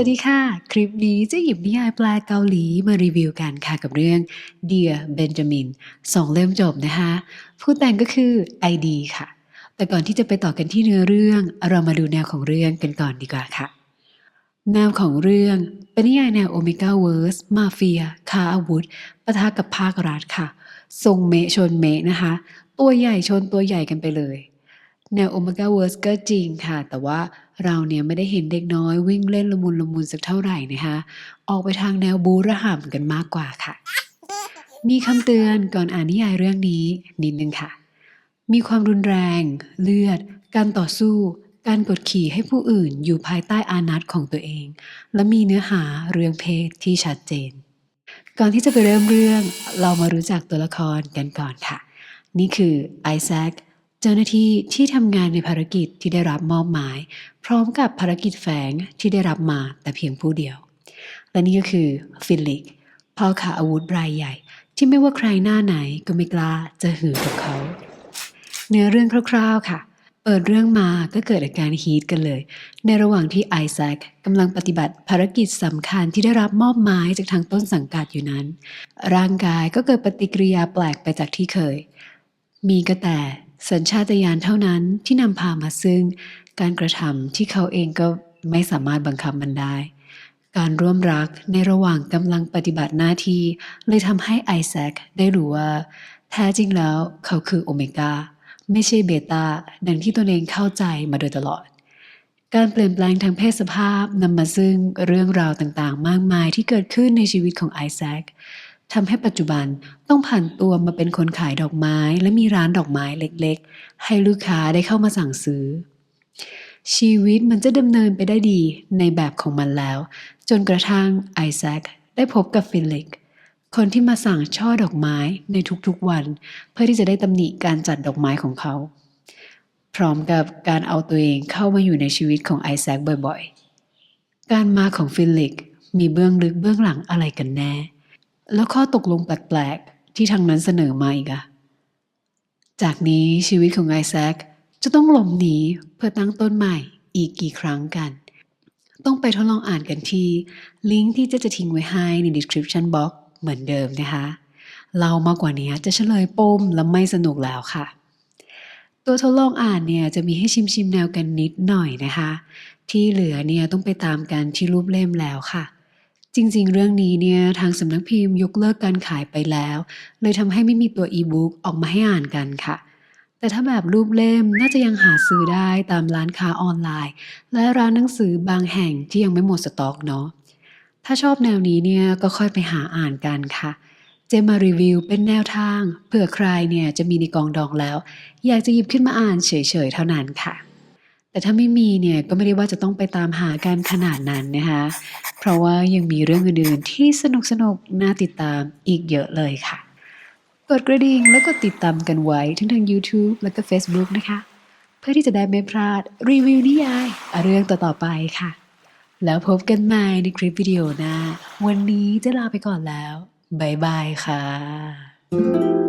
วัสดีค่ะ คลิปนี้จะหยิบนิยายแปลเกาหลีมารีวิวกันค่ะกับเรื่อง Dear Benjamin สองเล่มจบนะคะ ผู้แต่งก็คือ ID ค่ะ แต่ก่อนที่จะไปต่อกันที่เนื้อเรื่อง เรามาดูแนวของเรื่องกันก่อนดีกว่าค่ะ แนวของเรื่องเป็นนิยายแนวโอเมก้าเวิร์สมาเฟียค้าอาวุธปะทะกับภาครัฐค่ะ ทรงเมชนเมนะคะ ตัวใหญ่ชนตัวใหญ่กันไปเลย แนวโอเมก้าเวิร์สก็จริงค่ะ แต่ว่าเราเนี่ยไม่ได้เห็นเด็กน้อยวิ่งเล่นละมุนละมุนสักเท่าไหร่นะคะ ออกไปทางแนวบูระห่ำกันมากกว่าค่ะ มีคำเตือนก่อนอ่านนิยายเรื่องนี้นิดนึงค่ะ มีความรุนแรง เลือด การต่อสู้ การกดขี่ให้ผู้อื่นอยู่ภายใต้อานัตของตัวเอง และมีเนื้อหาเรื่องเพศที่ชัดเจน ก่อนที่จะไปเริ่มเรื่อง เรามารู้จักตัวละครกันก่อนค่ะ นี่คือไอแซค จ้าหน้าที่ที่ทำงานในภารกิจที่ได้รับมอบหมาย พร้อมกับภารกิจแฝงที่ได้รับมาแต่เพียงผู้เดียว และนี่ก็คือฟิลิกพ่อขาอาวุธรายใหญ่ ที่ไม่ว่าใครหน้าไหนก็ไม่กล้าจะหือกับเขา เนื้อเรื่องคร่าวๆค่ะ เปิดเรื่องมาก็เกิดอาการฮีทกันเลย ในระหว่างที่ไอแซคกำลังปฏิบัติภารกิจสำคัญที่ได้รับมอบหมายจากทางต้นสังกัดอยู่นั้น ร่างกายก็เกิดปฏิกิริยาแปลกไปจากที่เคย มีก็แต่ สัญชาตญาณเท่านั้นที่นำพามาซึ่ง การกระทำที่เขาเองก็ไม่สามารถบังคับมันได้ การร่วมรักในระหว่างกำลังปฏิบัติหน้าที่ เลยทำให้ไอแซคได้รู้ว่า แท้จริงแล้วเขาคือโอเมก้าไม่ใช่เบต้าดังที่ตนเองเข้าใจมาโดยตลอด การเปลี่ยนแปลงทางเพศสภาพนำมาซึ่งเรื่องราวต่างๆ มากมายที่เกิดขึ้นในชีวิตของไอแซค ทำให้ปัจจุบันต้องผ่านตัวมาเป็นคนขายดอกไม้ และมีร้านดอกไม้เล็กๆ ให้ลูกค้าได้เข้ามาสั่งซื้อ ชีวิตมันจะดำเนินไปได้ดีในแบบของมันแล้ว จนกระทั่งไอแซคได้พบกับฟิลิกคนที่มาสั่งช่อดอกไม้ในทุกๆวัน เพื่อที่จะได้ตำหนิการจัดดอกไม้ของเขา พร้อมกับการเอาตัวเองเข้ามาอยู่ในชีวิตของไอแซคบ่อยๆ การมาของฟิลิกมีเบื้องลึกเบื้องหลังอะไรกันแน่ แล้วข้อตกลงแปลกๆ ที่ทางนั้นเสนอมาอีกอะจากนี้ชีวิตของไอแซคจะต้องหลบหนีเพื่อตั้งต้นใหม่อีกกี่ครั้งกัน ต้องไปทดลองอ่านกันที่ลิงก์ที่เจะจะทิ้งไว้ให้ใน description box เหมือนเดิมนะคะ เรามากกว่านี้จะเฉลยปมและไม่สนุกแล้วค่ะ ตัวทดลองอ่านเนี่ยจะมีให้ชิมชิมแนวกันนิดหน่อยนะคะ ที่เหลือเนี่ยต้องไปตามกันที่รูปเล่มแล้วค่ะ จริง ๆ เรื่องนี้เนี่ยทางสำนักพิมพ์ยกเลิกการขายไปแล้ว เลยทำให้ไม่มีตัวอีบุ๊กออกมาให้อ่านกันค่ะ แต่ถ้าแบบรูปเล่มน่าจะยังหาซื้อได้ตามร้านค้าออนไลน์ และร้านหนังสือบางแห่งที่ยังไม่หมดสต็อกเนาะถ้าชอบแนวนี้เนี่ยก็ค่อยไปหาอ่านกันค่ะ เจมมารีวิวเป็นแนวทางเผื่อใครเนี่ยจะมีในกองดองแล้ว อยากจะหยิบขึ้นมาอ่านเฉยๆเท่านั้นค่ะแต่ถ้าไม่มีเนี่ยก็ไม่ได้ว่าจะต้องไปตามหากันขนาดนั้นนะคะ ราะว่ายังมีเรื่องอื่นๆที่สนุกๆน่าติดตามอีกเยอะเลยค่ะ กดกระดิ่งแล้วก็ติดตามกันไว้ทั้งทาง YouTube แล้วก็ Facebook นะคะ เพื่อที่จะได้ไม่พลาดรีวิวนิยายเรื่องต่อๆไปค่ะ แล้วพบกันใหม่ในคลิปวิดีโอหน้า วันนี้จะลาไปก่อนแล้ว บ๊ายบายค่ะ